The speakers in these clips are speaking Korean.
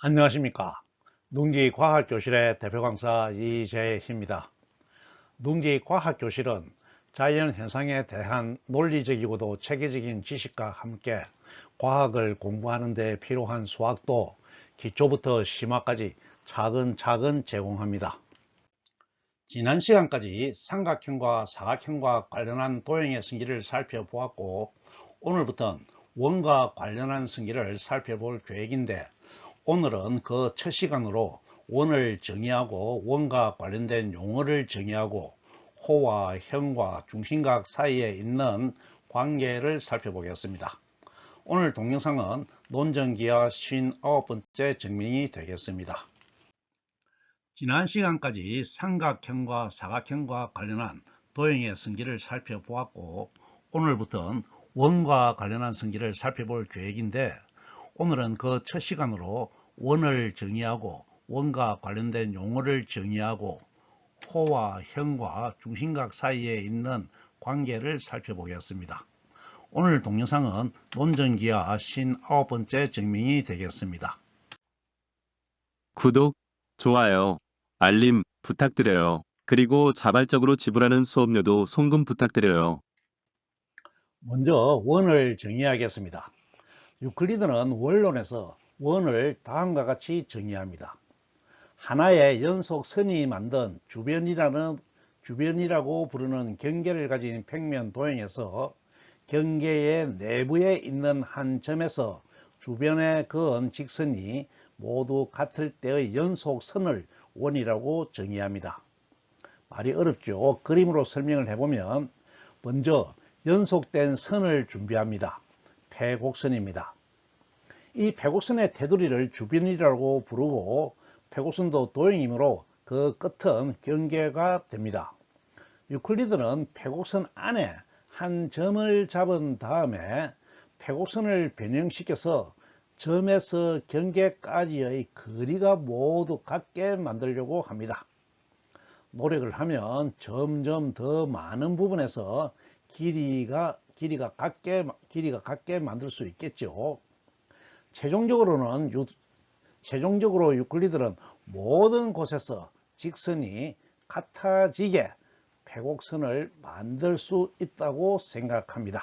안녕하십니까. 농지과학교실의 대표 강사 이재희입니다. 농지과학교실은 자연현상에 대한 논리적이고도 체계적인 지식과 함께 과학을 공부하는 데 필요한 수학도 기초부터 심화까지 차근차근 제공합니다. 지난 시간까지 삼각형과 사각형과 관련한 도형의 승기를 살펴보았고 오늘부터는 원과 관련한 승기를 살펴볼 계획인데 오늘은 그 첫 시간으로 원을 정의하고 원과 관련된 용어를 정의하고 호와 형과 중심각 사이에 있는 관계를 살펴보겠습니다. 오늘 동영상은 논전기와 59번째 증명이 되겠습니다. 지난 시간까지 삼각형과 사각형과 관련한 도형의 성질을 살펴보았고 오늘부터는 원과 관련한 성질을 살펴볼 계획인데 오늘은 그 첫 시간으로 원을 정의하고 원과 관련된 용어를 정의하고 호와 형과 중심각 사이에 있는 관계를 살펴보겠습니다. 오늘 동영상은 논전기하 59번째 증명이 되겠습니다. 구독, 좋아요, 알림 부탁드려요. 그리고 자발적으로 지불하는 수업료도 송금 부탁드려요. 먼저 원을 정의하겠습니다. 유클리드는 원론에서 원을 다음과 같이 정의합니다. 하나의 연속선이 만든 주변이라는 주변이라고 부르는 경계를 가진 평면 도형에서 경계의 내부에 있는 한 점에서 주변에 그은 직선이 모두 같을 때의 연속선을 원이라고 정의합니다. 말이 어렵죠. 그림으로 설명을 해보면 먼저 연속된 선을 준비합니다. 폐곡선입니다. 이 백옥선의 테두리를 주변이라고 부르고 백옥선도 도형이므로 그 끝은 경계가 됩니다. 유클리드는 백옥선 안에 한 점을 잡은 다음에 백옥선을 변형시켜서 점에서 경계까지의 거리가 모두 같게 만들려고 합니다. 노력을 하면 점점 더 많은 부분에서 길이가 길이가 같게 길이가 같게 만들 수 있겠죠. 최종적으로는 유, 최종적으로 유클리드는 모든 곳에서 직선이 같아지게 백옥선을 만들 수 있다고 생각합니다.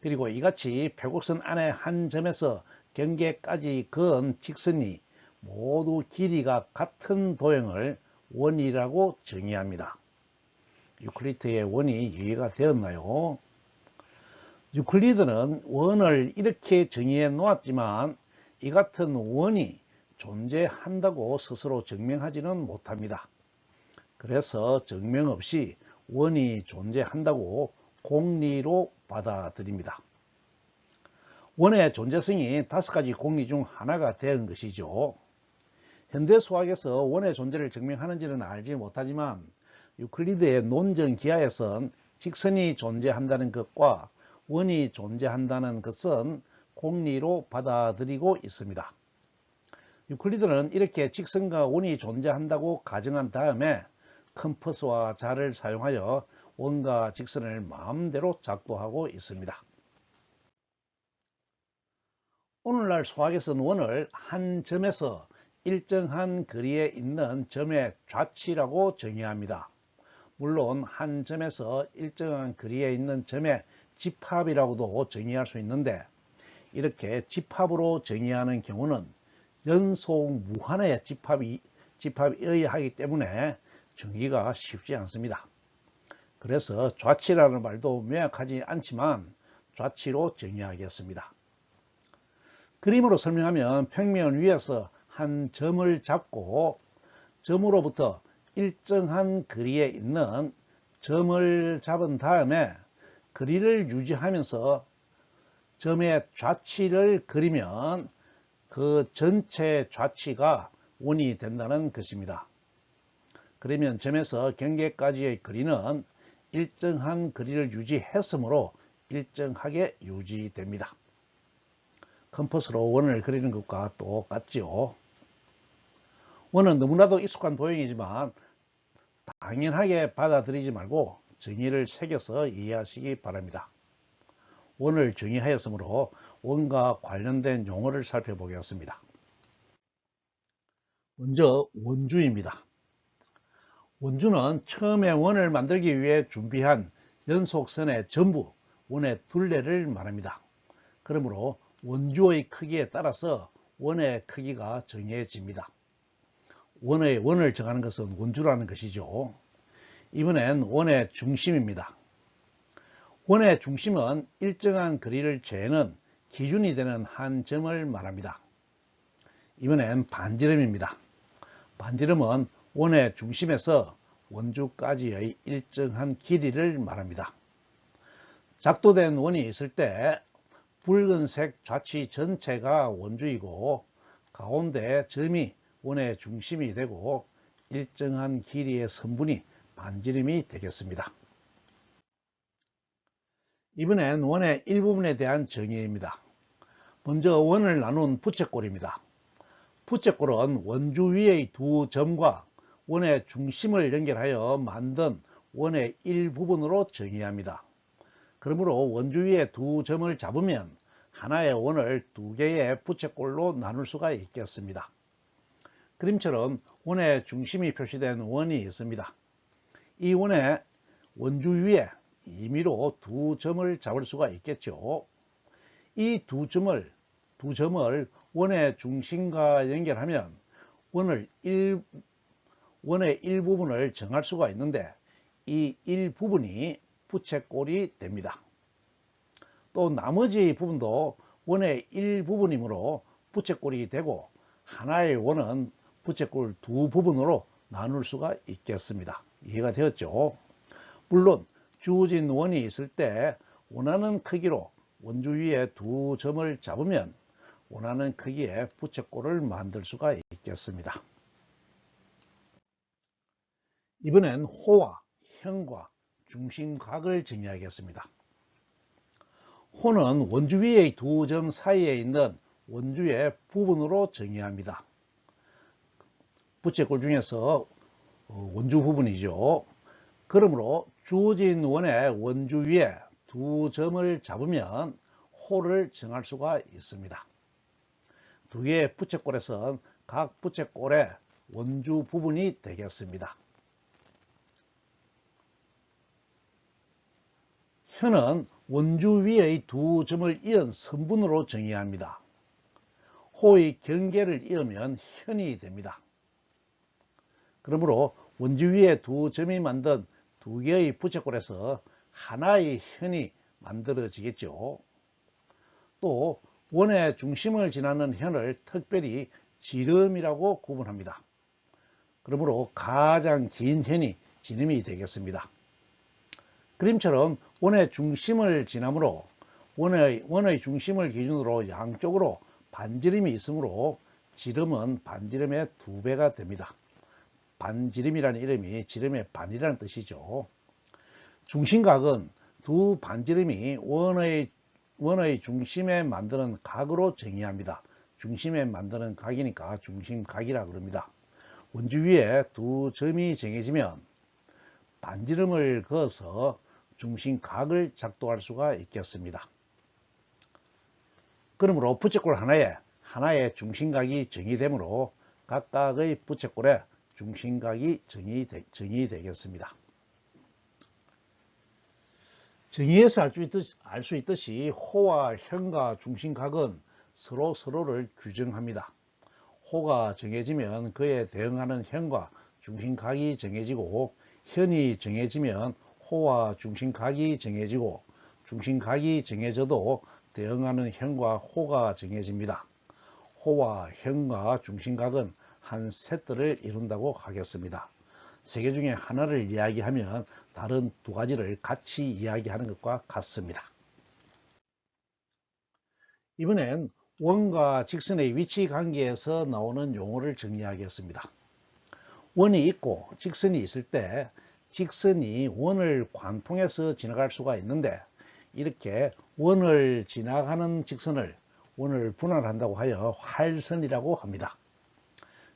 그리고 이같이 백옥선 안에 한 점에서 경계까지 그은 직선이 모두 길이가 같은 도형을 원이라고 정의합니다. 유클리드의 원이 이해가 되었나요? 유클리드는 원을 이렇게 정의해 놓았지만 이 같은 원이 존재한다고 스스로 증명하지는 못합니다. 그래서 증명 없이 원이 존재한다고 공리로 받아들입니다. 원의 존재성이 다섯 가지 공리 중 하나가 된 것이죠. 현대 수학에서 원의 존재를 증명하는지는 알지 못하지만 유클리드의 논전 기하에선 직선이 존재한다는 것과 원이 존재한다는 것은 공리로 받아들이고 있습니다. 유클리드는 이렇게 직선과 원이 존재한다고 가정한 다음에 컴퍼스와 자를 사용하여 원과 직선을 마음대로 작도하고 있습니다. 오늘날 수학에서는 원을 한 점에서 일정한 거리에 있는 점의 좌치라고 정의합니다. 물론 한 점에서 일정한 거리에 있는 점의 집합이라고도 정의할 수 있는데 이렇게 집합으로 정의하는 경우는 연속 무한의 집합이 집합이어야 하기 때문에 정의가 쉽지 않습니다. 그래서 좌치라는 말도 명확하지 않지만 좌치로 정의하겠습니다. 그림으로 설명하면 평면 위에서 한 점을 잡고 점으로부터 일정한 거리에 있는 점을 잡은 다음에 거리를 유지하면서 점의 좌치를 그리면 그 전체 좌치가 원이 된다는 것입니다. 그러면 점에서 경계까지의 거리는 일정한 거리를 유지했으므로 일정하게 유지됩니다. 컴퍼스로 원을 그리는 것과 똑같죠. 원은 너무나도 익숙한 도형이지만 당연하게 받아들이지 말고 정의를 새겨서 이해하시기 바랍니다. 원을 정의하였으므로 원과 관련된 용어를 살펴보겠습니다. 먼저 원주입니다. 원주는 처음에 원을 만들기 위해 준비한 연속선의 전부, 원의 둘레를 말합니다. 그러므로 원주의 크기에 따라서 원의 크기가 정해집니다. 원의 원을 정하는 것은 원주라는 것이죠. 이번엔 원의 중심입니다. 원의 중심은 일정한 거리를 재는 기준이 되는 한 점을 말합니다. 이번엔 반지름입니다. 반지름은 원의 중심에서 원주까지의 일정한 길이를 말합니다. 작도된 원이 있을 때 붉은색 좌치 전체가 원주이고 가운데 점이 원의 중심이 되고 일정한 길이의 선분이 반지름이 되겠습니다. 이번엔 원의 일부분에 대한 정의입니다. 먼저 원을 나눈 부채꼴입니다. 부채꼴은 원주 위의 두 점과 원의 중심을 연결하여 만든 원의 일부분으로 정의합니다. 그러므로 원주 위에 두 점을 잡으면 하나의 원을 두 개의 부채꼴로 나눌 수가 있겠습니다. 그림처럼 원의 중심이 표시된 원이 있습니다. 이 원의 원주 위에 임의로 두 점을 잡을 수가 있겠죠. 이 두 점을 두 점을 원의 중심과 연결하면 원을 일, 원의 일부분을 정할 수가 있는데 이 일부분이 부채꼴이 됩니다. 또 나머지 부분도 원의 일부분이므로 부채꼴이 되고 하나의 원은 부채꼴 두 부분으로 나눌 수가 있겠습니다. 이해가 되었죠? 물론 주어진 원이 있을 때 원하는 크기로 원주 위에 두 점을 잡으면 원하는 크기의 부채꼴을 만들 수가 있겠습니다. 이번엔 호와 현과 중심각을 정의하겠습니다. 호는 원주 위의 두 점 사이에 있는 원주의 부분으로 정의합니다. 부채꼴 중에서 어, 원주 부분이죠. 그러므로 주어진 원의 원주 위에 두 점을 잡으면 호를 정할 수가 있습니다. 두 개의 부채꼴에선 각 부채꼴의 원주 부분이 되겠습니다. 현은 원주 위의 두 점을 이은 선분으로 정의합니다. 호의 경계를 이으면 현이 됩니다. 그러므로 원주 위에 두 점이 만든 두 개의 부채꼴에서 하나의 현이 만들어지겠죠. 또 원의 중심을 지나는 현을 특별히 지름이라고 구분합니다. 그러므로 가장 긴 현이 지름이 되겠습니다. 그림처럼 원의 중심을 지나므로 원의, 원의 중심을 기준으로 양쪽으로 반지름이 있으므로 지름은 반지름의 두 배가 됩니다. 반지름이라는 이름이 지름의 반이라는 뜻이죠. 중심각은 두 반지름이 원의, 원의 중심에 만드는 각으로 정의합니다. 중심에 만드는 각이니까 중심각이라 그럽니다. 원주 위에 두 점이 정해지면 반지름을 그어서 중심각을 작동할 수가 있겠습니다. 그러므로 부채꼴 하나에 하나의 중심각이 정의되므로 각각의 부채꼴에 중심각이 정의되, 정의 되겠습니다. 정의에서 알수 있듯이 호와 현과 중심각은 서로 서로를 규정합니다. 호가 정해지면 그에 대응하는 현과 중심각이 정해지고 현이 정해지면 호와 중심각이 정해지고 중심각이 정해져도 대응하는 현과 호가 정해집니다. 호와 현과 중심각은 한 세트를 이룬다고 하겠습니다. 세 개 중에 하나를 이야기하면 다른 두 가지를 같이 이야기하는 것과 같습니다. 이번엔 원과 직선의 위치 관계에서 나오는 용어를 정리하겠습니다. 원이 있고 직선이 있을 때 직선이 원을 관통해서 지나갈 수가 있는데 이렇게 원을 지나가는 직선을 원을 분할한다고 하여 활선이라고 합니다.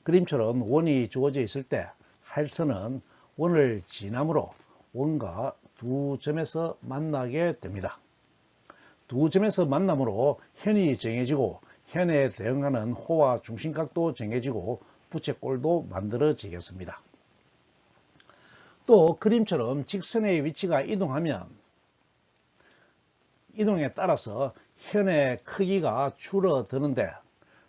그림처럼 원이 주어져 있을 때 활선은 원을 지남으로 원과 두 점에서 만나게 됩니다. 두 점에서 만남으로 현이 정해지고 현에 대응하는 호와 중심각도 정해지고 부채꼴도 만들어지겠습니다. 또 그림처럼 직선의 위치가 이동하면 이동에 따라서 현의 크기가 줄어드는데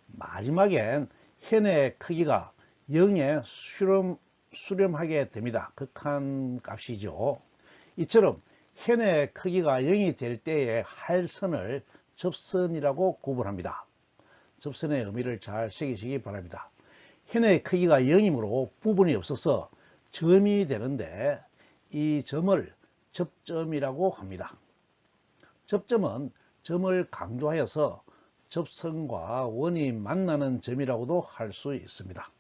마지막엔 현의 크기가 0에 수렴, 수렴하게 됩니다. 극한 값이죠. 이처럼 현의 크기가 0이 될 때의 할선을 접선이라고 구분합니다. 접선의 의미를 잘 새기시기 바랍니다. 현의 크기가 0이므로 부분이 없어서 점이 되는데 이 점을 접점이라고 합니다. 접점은 점을 강조하여서 접선과 원이 만나는 점이라고도 할 수 있습니다.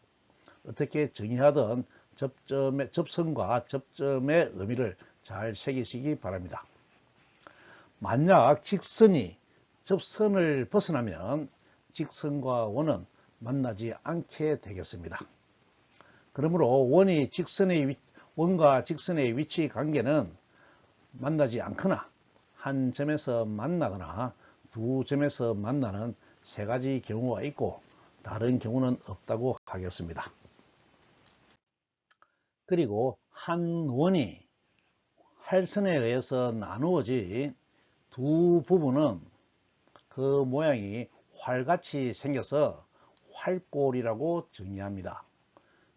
어떻게 정의하든 접점의, 접선과 접점의 의미를 잘 새기시기 바랍니다. 만약 직선이 접선을 벗어나면 직선과 원은 만나지 않게 되겠습니다. 그러므로 원이 직선의 위, 원과 직선의 위치 관계는 만나지 않거나 한 점에서 만나거나 두 점에서 만나는 세 가지 경우가 있고 다른 경우는 없다고 하겠습니다. 그리고 한 원이 활선에 의해서 나누어진 두 부분은 그 모양이 활같이 생겨서 활골이라고 정의합니다.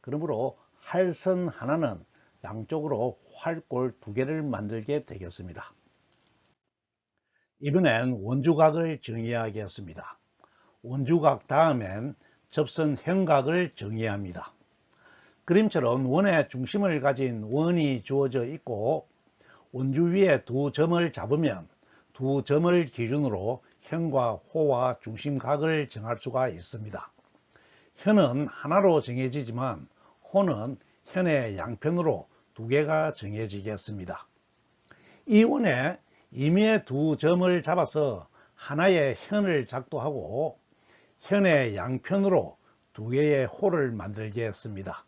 그러므로 활선 하나는 양쪽으로 활골 두 개를 만들게 되겠습니다. 이번엔 원주각을 정의하겠습니다. 원주각 다음엔 접선 현각을 정의합니다. 그림처럼 원의 중심을 가진 원이 주어져 있고 원주 위에 두 점을 잡으면 두 점을 기준으로 현과 호와 중심각을 정할 수가 있습니다. 현은 하나로 정해지지만 호는 현의 양편으로 두 개가 정해지겠습니다. 이 원에 임의의 두 점을 잡아서 하나의 현을 작도하고 현의 양편으로 두 개의 호를 만들겠습니다.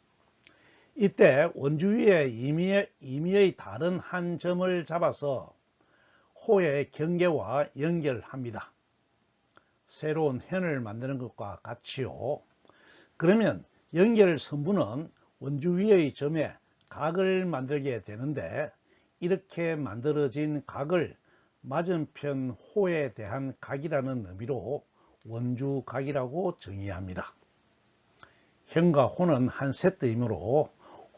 이때 원주 위에 임의의, 임의의 다른 한 점을 잡아서 호의 경계와 연결합니다. 새로운 현을 만드는 것과 같이요. 그러면 연결 선부는 원주 위의 점에 각을 만들게 되는데 이렇게 만들어진 각을 맞은편 호에 대한 각이라는 의미로 원주각이라고 정의합니다. 현과 호는 한 세트이므로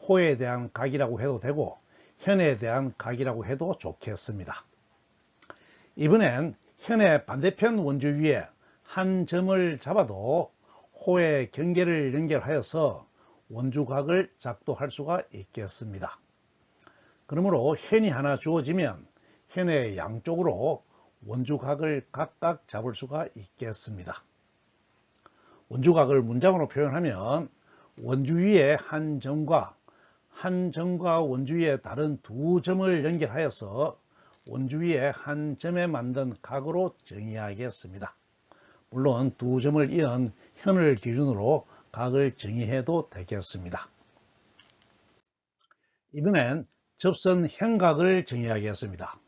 호에 대한 각이라고 해도 되고 현에 대한 각이라고 해도 좋겠습니다. 이번엔 현의 반대편 원주 위에 한 점을 잡아도 호의 경계를 연결하여서 원주각을 작도할 수가 있겠습니다. 그러므로 현이 하나 주어지면 현의 양쪽으로 원주각을 각각 잡을 수가 있겠습니다. 원주각을 문장으로 표현하면 원주 위에 한 점과 한 점과 원주 위에 다른 두 점을 연결하여서 원주 위에 한 점에 만든 각으로 정의하겠습니다. 물론 두 점을 이은 현을 기준으로 각을 정의해도 되겠습니다. 이번엔 접선 현각을 정의하겠습니다.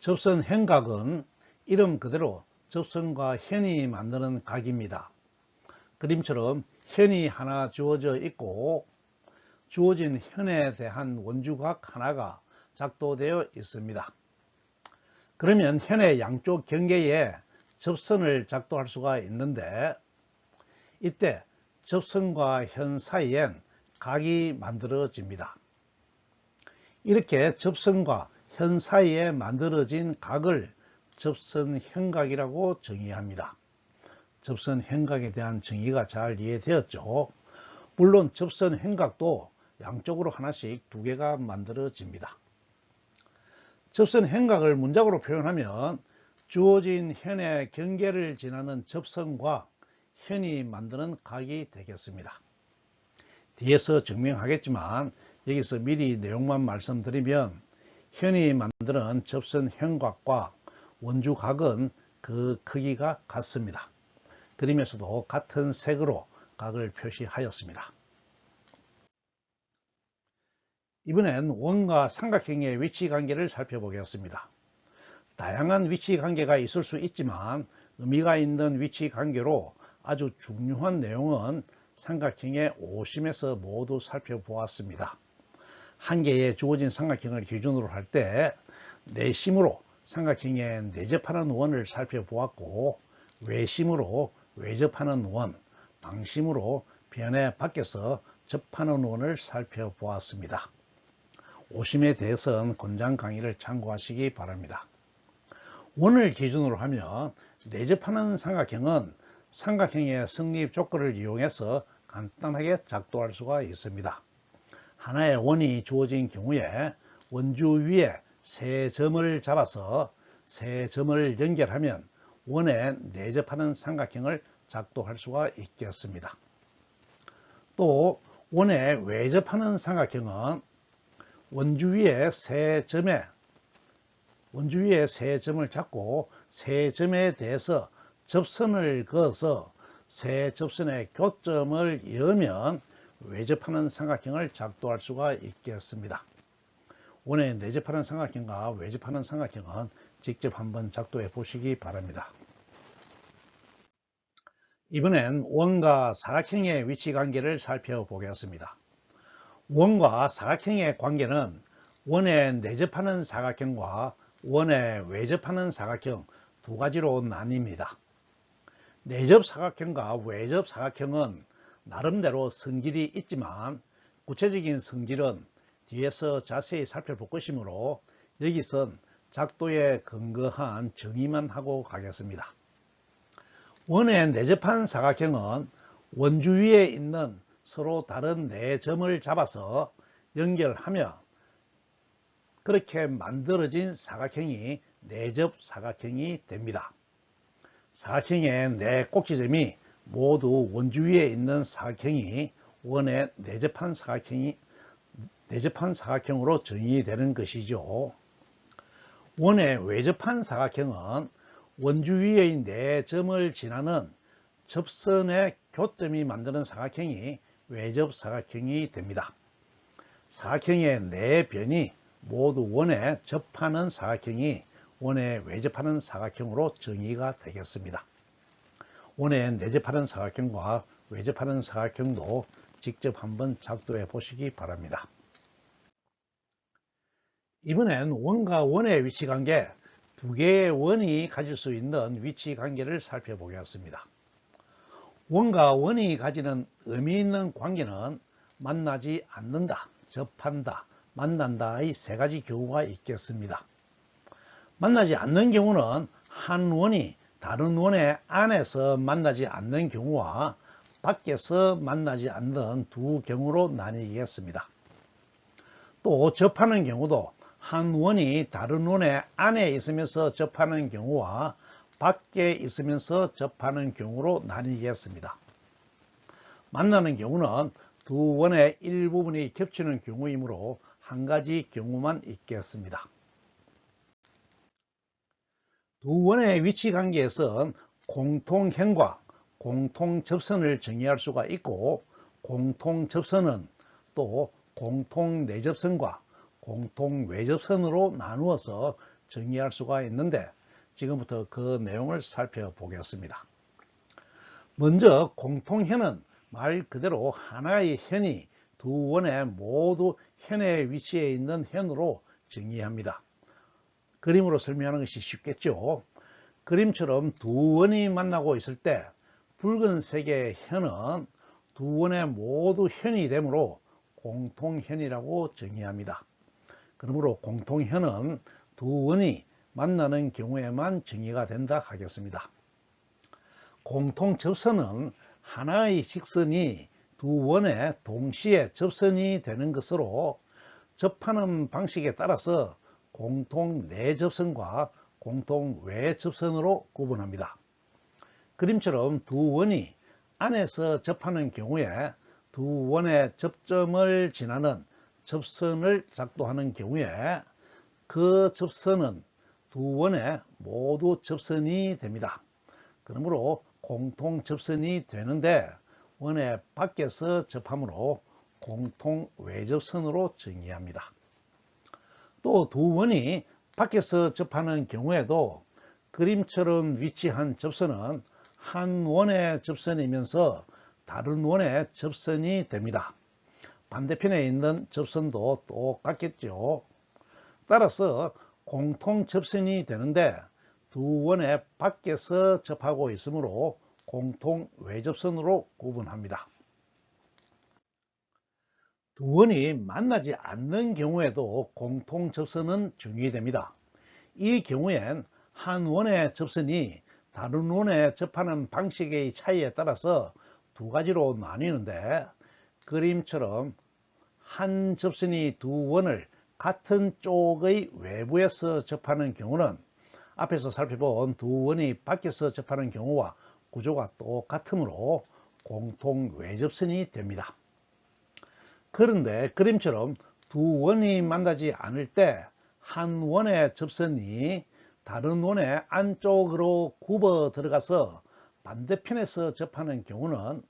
접선 현각은 이름 그대로 접선과 현이 만드는 각입니다. 그림처럼 현이 하나 주어져 있고 주어진 현에 대한 원주각 하나가 작도되어 있습니다. 그러면 현의 양쪽 경계에 접선을 작도할 수가 있는데 이때 접선과 현 사이엔 각이 만들어집니다. 이렇게 접선과 현 사이에 만들어진 각을 접선 현각이라고 정의합니다. 접선 현각에 대한 정의가 잘 이해되었죠. 물론 접선 현각도 양쪽으로 하나씩 두 개가 만들어집니다. 접선 현각을 문장으로 표현하면 주어진 현의 경계를 지나는 접선과 현이 만드는 각이 되겠습니다. 뒤에서 증명하겠지만 여기서 미리 내용만 말씀드리면 현이 만드는 접선 현각과 원주 각은 그 크기가 같습니다. 그림에서도 같은 색으로 각을 표시하였습니다. 이번엔 원과 삼각형의 위치 관계를 살펴보겠습니다. 다양한 위치 관계가 있을 수 있지만 의미가 있는 위치 관계로 아주 중요한 내용은 삼각형의 오심에서 모두 살펴보았습니다. 한 개의 주어진 삼각형을 기준으로 할 때 내심으로 삼각형에 내접하는 원을 살펴보았고 외심으로 외접하는 원, 방심으로 변의 밖에서 접하는 원을 살펴보았습니다. 오심에 대해서는 권장 강의를 참고하시기 바랍니다. 원을 기준으로 하면 내접하는 삼각형은 삼각형의 성립 조건을 이용해서 간단하게 작도할 수가 있습니다. 하나의 원이 주어진 경우에 원주 위에 세 점을 잡아서 세 점을 연결하면 원에 내접하는 삼각형을 작도할 수가 있겠습니다. 또 원에 외접하는 삼각형은 원주 위에 세 점에 원주 위에 세 점을 잡고 세 점에 대해서 접선을 그어서 세 접선의 교점을 여면 외접하는 삼각형을 작도할 수가 있겠습니다. 원에 내접하는 삼각형과 외접하는 삼각형은 직접 한번 작도해 보시기 바랍니다. 이번엔 원과 사각형의 위치 관계를 살펴보겠습니다. 원과 사각형의 관계는 원에 내접하는 사각형과 원에 외접하는 사각형 두 가지로 나뉩니다. 내접 사각형과 외접 사각형은 나름대로 성질이 있지만 구체적인 성질은 뒤에서 자세히 살펴볼 것이므로 여기선 작도에 근거한 정의만 하고 가겠습니다. 원에 내접한 사각형은 원주 위에 있는 서로 다른 네 점을 잡아서 연결하며 그렇게 만들어진 사각형이 내접 사각형이 됩니다. 사각형의 네 꼭지점이 모두 원주 위에 있는 사각형이 원에 내접한 사각형이 내접한 사각형으로 정의되는 것이죠. 원에 외접한 사각형은 원주 위의 네 점을 지나는 접선의 교점이 만드는 사각형이 외접 사각형이 됩니다. 사각형의 네 변이 모두 원에 접하는 사각형이 원에 외접하는 사각형으로 정의가 되겠습니다. 원에 내접하는 사각형과 외접하는 사각형도 직접 한번 작도해 보시기 바랍니다. 이번엔 원과 원의 위치 관계 두 개의 원이 가질 수 있는 위치 관계를 살펴보겠습니다. 원과 원이 가지는 의미 있는 관계는 만나지 않는다, 접한다, 만난다의 세 가지 경우가 있겠습니다. 만나지 않는 경우는 한 원이 다른 원의 안에서 만나지 않는 경우와 밖에서 만나지 않는 두 경우로 나뉘겠습니다. 또 접하는 경우도 한 원이 다른 원의 안에 있으면서 접하는 경우와 밖에 있으면서 접하는 경우로 나뉘겠습니다. 만나는 경우는 두 원의 일부분이 겹치는 경우이므로 한 가지 경우만 있겠습니다. 두 원의 위치 관계에선 공통형과 공통접선을 정의할 수가 있고 공통접선은 또 공통내접선과 공통외접선으로 나누어서 정의할 수가 있는데 지금부터 그 내용을 살펴보겠습니다. 먼저 공통현은 말 그대로 하나의 현이 두 원의 모두 현의 위치에 있는 현으로 정의합니다. 그림으로 설명하는 것이 쉽겠죠. 그림처럼 두 원이 만나고 있을 때 붉은색의 현은 두 원의 모두 현이 되므로 공통현이라고 정의합니다. 그러므로 공통현은 두 원이 만나는 경우에만 정의가 된다 하겠습니다. 공통접선은 하나의 직선이 두 원에 동시에 접선이 되는 것으로 접하는 방식에 따라서 공통 내접선과 공통 외접선으로 구분합니다. 그림처럼 두 원이 안에서 접하는 경우에 두 원의 접점을 지나는 접선을 작도하는 경우에 그 접선은 두 원에 모두 접선이 됩니다. 그러므로 공통 접선이 되는데 원의 밖에서 접함으로 공통 외접선으로 정의합니다. 또 두 원이 밖에서 접하는 경우에도 그림처럼 위치한 접선은 한 원의 접선이면서 다른 원의 접선이 됩니다. 반대편에 있는 접선도 똑같겠죠. 따라서 공통 접선이 되는데 두 원의 밖에서 접하고 있으므로 공통 외접선으로 구분합니다. 두 원이 만나지 않는 경우에도 공통 접선은 정의됩니다. 이 경우엔 한 원의 접선이 다른 원에 접하는 방식의 차이에 따라서 두 가지로 나뉘는데 그림처럼 한 접선이 두 원을 같은 쪽의 외부에서 접하는 경우는 앞에서 살펴본 두 원이 밖에서 접하는 경우와 구조가 똑같으므로 공통 외접선이 됩니다. 그런데 그림처럼 두 원이 만나지 않을 때 한 원의 접선이 다른 원의 안쪽으로 굽어 들어가서 반대편에서 접하는 경우는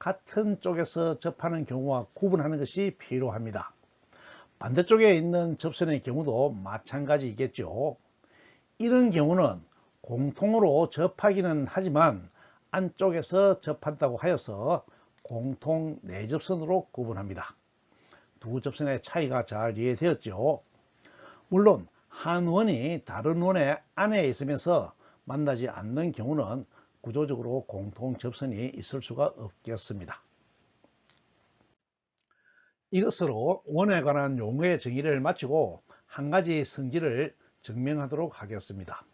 같은 쪽에서 접하는 경우와 구분하는 것이 필요합니다. 반대쪽에 있는 접선의 경우도 마찬가지겠죠. 이런 경우는 공통으로 접하기는 하지만 안쪽에서 접한다고 하여서 공통 내접선으로 구분합니다. 두 접선의 차이가 잘 이해되었죠. 물론 한 원이 다른 원의 안에 있으면서 만나지 않는 경우는 구조적으로 공통 접선이 있을 수가 없겠습니다. 이것으로 원에 관한 용어의 정의를 마치고 한 가지 성질을 증명하도록 하겠습니다.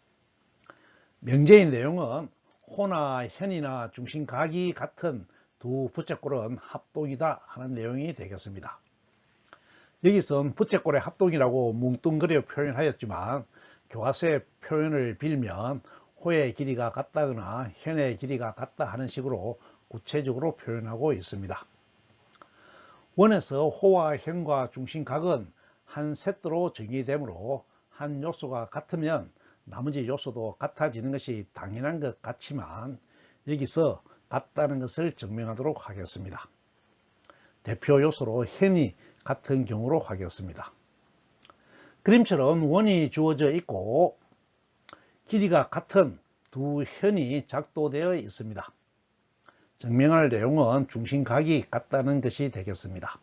명제의 내용은 호나 현이나 중심각이 같은 두 부채꼴은 합동이다 하는 내용이 되겠습니다. 여기선 부채꼴의 합동이라고 뭉뚱그려 표현하였지만 교과서의 표현을 빌면 호의 길이가 같다거나 현의 길이가 같다 하는 식으로 구체적으로 표현하고 있습니다. 원에서 호와 현과 중심각은 한 세트로 정의되므로 한 요소가 같으면 나머지 요소도 같아지는 것이 당연한 것 같지만 여기서 같다는 것을 증명하도록 하겠습니다. 대표 요소로 현이 같은 경우로 하겠습니다. 그림처럼 원이 주어져 있고 길이가 같은 두 현이 작도되어 있습니다. 증명할 내용은 중심각이 같다는 것이 되겠습니다.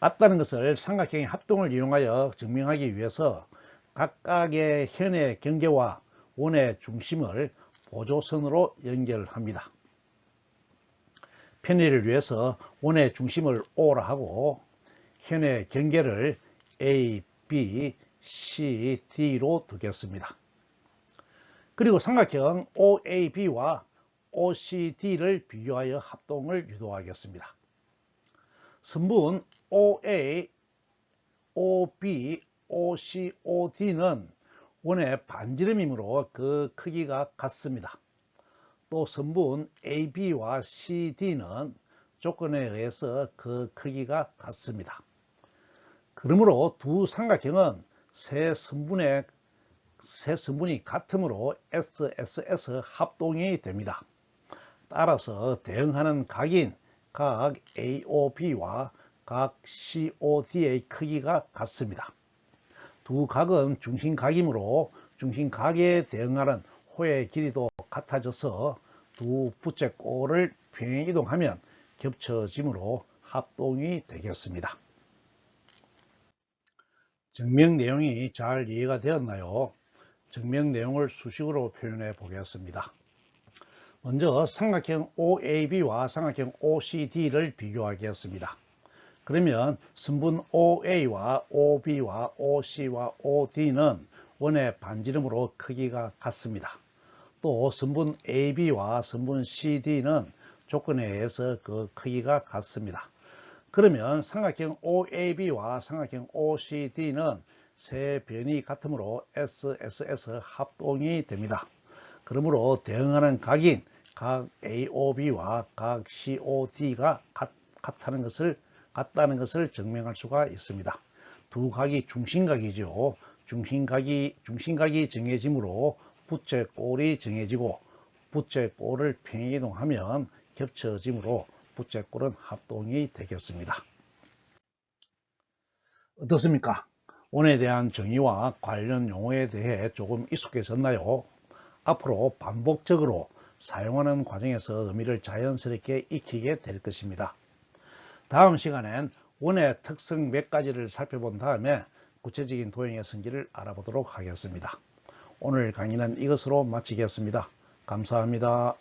같다는 것을 삼각형의 합동을 이용하여 증명하기 위해서 각각의 현의 경계와 원의 중심을 보조선으로 연결합니다. 편의를 위해서 원의 중심을 O라 하고 현의 경계를 A, B, C, D로 두겠습니다. 그리고 삼각형 OAB와 OCD를 비교하여 합동을 유도하겠습니다. 선분 OA, OB, OC, OD는 원의 반지름이므로 그 크기가 같습니다. 또 선분 AB와 CD는 조건에 의해서 그 크기가 같습니다. 그러므로 두 삼각형은 세 선분의 세 선분이 같으므로 SSS 합동이 됩니다. 따라서 대응하는 각인 각 AOB와 각 COD의 크기가 같습니다. 두 각은 중심각이므로 중심각에 대응하는 호의 길이도 같아져서 두 부채 꼴을 평행 이동하면 겹쳐짐으로 합동이 되겠습니다. 증명 내용이 잘 이해가 되었나요? 증명 내용을 수식으로 표현해 보겠습니다. 먼저 삼각형 OAB와 삼각형 OCD를 비교하겠습니다. 그러면 선분 OA와 OB와 OC와 OD는 원의 반지름으로 크기가 같습니다. 또 선분 AB와 선분 CD는 조건에 의해서 그 크기가 같습니다. 그러면 삼각형 OAB와 삼각형 OCD는 세 변이 같으므로 SSS 합동이 됩니다. 그러므로 대응하는 각인 각 AOB와 각 COD가 같, 다는 것을 같다는 것을 증명할 수가 있습니다. 두 각이 중심각이죠. 중심각이 중심각이 정해지므로 부채 꼴이 정해지고 부채 꼴을 평행이동하면 겹쳐짐으로 부채 꼴은 합동이 되겠습니다. 어떻습니까? 원에 대한 정의와 관련 용어에 대해 조금 익숙해졌나요? 앞으로 반복적으로 사용하는 과정에서 의미를 자연스럽게 익히게 될 것입니다. 다음 시간엔 원의 특성 몇 가지를 살펴본 다음에 구체적인 도형의 성질을 알아보도록 하겠습니다. 오늘 강의는 이것으로 마치겠습니다. 감사합니다.